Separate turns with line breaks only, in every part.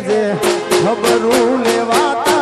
જે ખબરું લેવા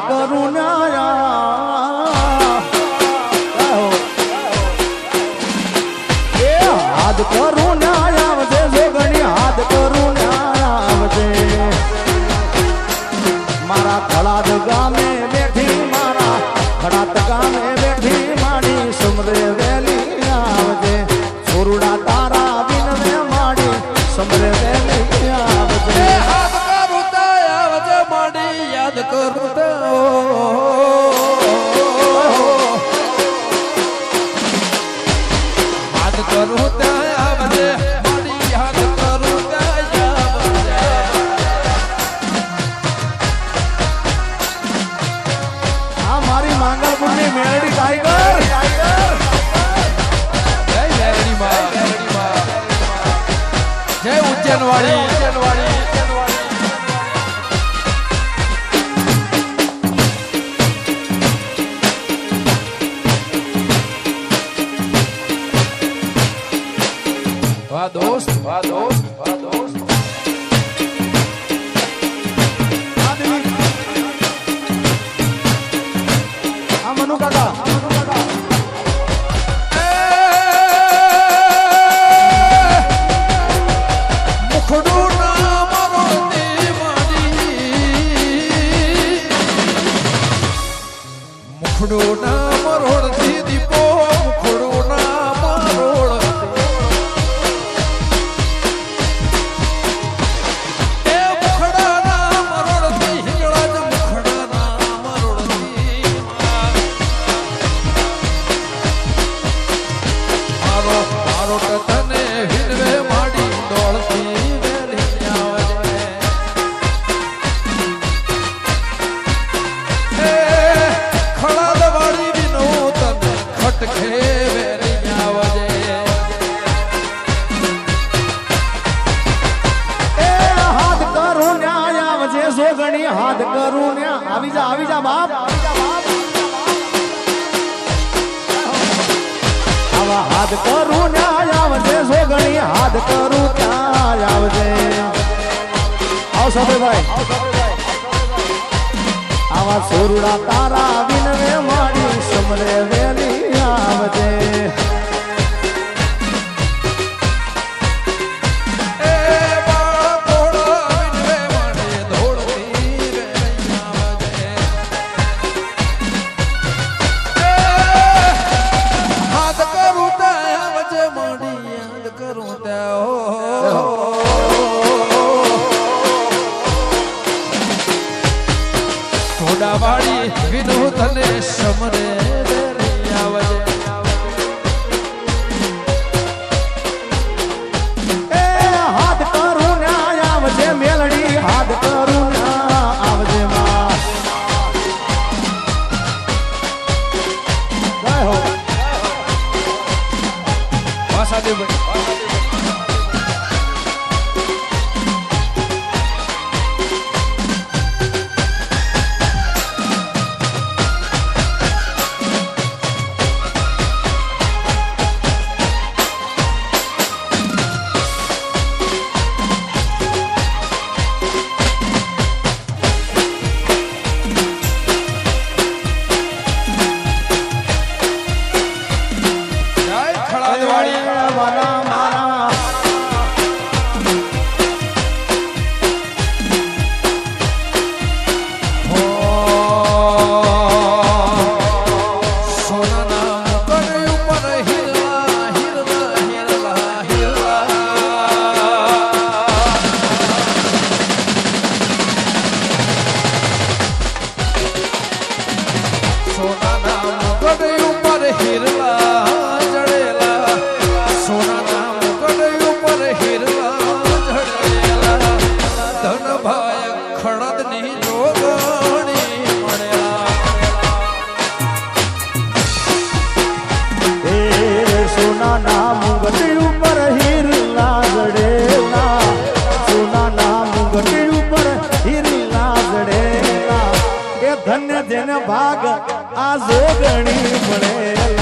કરુણા मेलडी टाइगर जय मेलडी
माँ। जय वाली वाली वाह दोस्त वाह दोस्त। ഓടോട આવી જા બાપ. આવા હાથ કરું ન્યાય આવશે સોગણી હાથ કરું ક્યાં આવશે આવ સભેભાઈ આવા સોરડા તારા વિનવે મારી સમરે વેલી આવજે. ભાગ આ જોગણી મળે.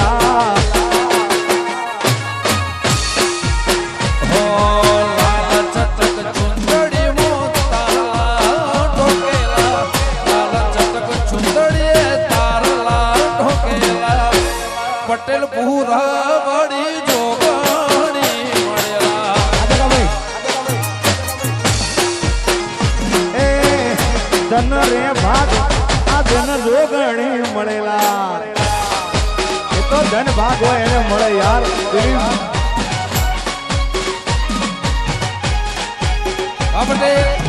લાખ હોય એને મળે યાર.
આપણે